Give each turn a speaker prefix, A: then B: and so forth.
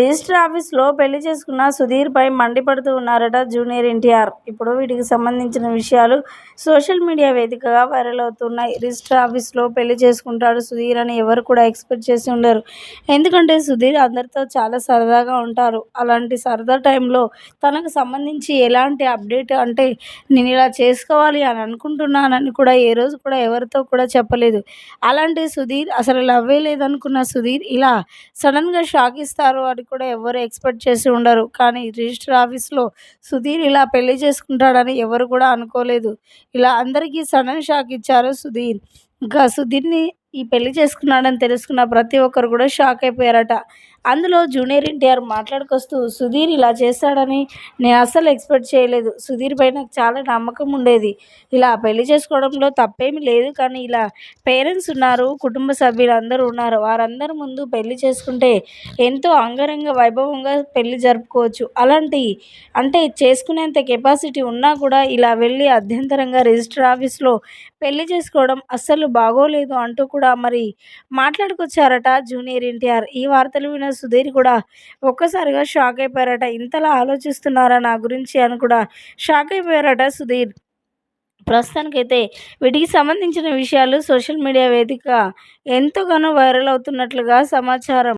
A: Register ఆఫీస్లో పెళ్ళి చేసుకున్న సుధీర్పై మండిపడుతూ ఉన్నారట జూనియర్ ఎన్టీఆర్. ఇప్పుడు వీటికి సంబంధించిన విషయాలు సోషల్ మీడియా వేదికగా వైరల్ అవుతున్నాయి. రిజిస్టర్ ఆఫీస్లో పెళ్ళి చేసుకుంటాడు సుధీర్ అని ఎవరు కూడా ఎక్స్పెక్ట్ చేసి ఉండరు. ఎందుకంటే సుధీర్ అందరితో చాలా సరదాగా ఉంటారు. అలాంటి సరదా టైంలో తనకు సంబంధించి ఎలాంటి అప్డేట్ అంటే నేను ఇలా చేసుకోవాలి అని అనుకుంటున్నానని కూడా ఏ రోజు కూడా ఎవరితో కూడా చెప్పలేదు. అలాంటి సుధీర్ అసలు లవ్వే లేదనుకున్న సుధీర్ ఇలా సడన్గా షాక్ ఇస్తారు అని కూడా ఎవరు ఎక్స్పెక్ట్ చేసి ఉండరు. కానీ రిజిస్టర్ ఆఫీస్లో సుధీర్ ఇలా పెళ్ళి చేసుకుంటాడని ఎవరు కూడా అనుకోలేదు. ఇలా అందరికీ సడన్ షాక్ ఇచ్చారు సుధీర్. ఇంకా సుధీర్ని ఈ పెళ్ళి చేసుకున్నాడని తెలుసుకున్న ప్రతి ఒక్కరు కూడా షాక్ అయిపోయారట. అందులో జూనియర్ ఎన్టీఆర్ మాట్లాడుకొస్తూ సుధీర్ ఇలా చేస్తాడని నేను అస్సలు ఎక్స్పెక్ట్ చేయలేదు. సుధీర్ పై నాకు చాలా నమ్మకం ఉండేది. ఇలా పెళ్ళి చేసుకోవడంలో తప్పేమీ లేదు కానీ ఇలా పేరెంట్స్ ఉన్నారు కుటుంబ సభ్యులు అందరూ ఉన్నారు. వారందరి ముందు పెళ్ళి చేసుకుంటే ఎంతో అంగరంగ వైభవంగా పెళ్ళి జరుపుకోవచ్చు. అలాంటి అంటే చేసుకునేంత కెపాసిటీ ఉన్నా కూడా ఇలా వెళ్ళి అభ్యంతరంగా రిజిస్టర్ ఆఫీస్లో పెళ్ళి చేసుకోవడం అస్సలు బాగోలేదు అంటూ కూడా మరి మాట్లాడుకొచ్చారట జూనియర్ ఎన్టీఆర్. ఈ వార్తలు విన సుధీర్ కూడా ఒక్కసారిగా షాక్ అయిపోయారట. ఇంతలా ఆలోచిస్తున్నారా నా గురించి అని కూడా షాక్ అయిపోయారట సుధీర్. ప్రస్తుతానికైతే వీటికి సంబంధించిన విషయాలు సోషల్ మీడియా వేదిక ఎంతగానో వైరల్ అవుతున్నట్లుగా సమాచారం.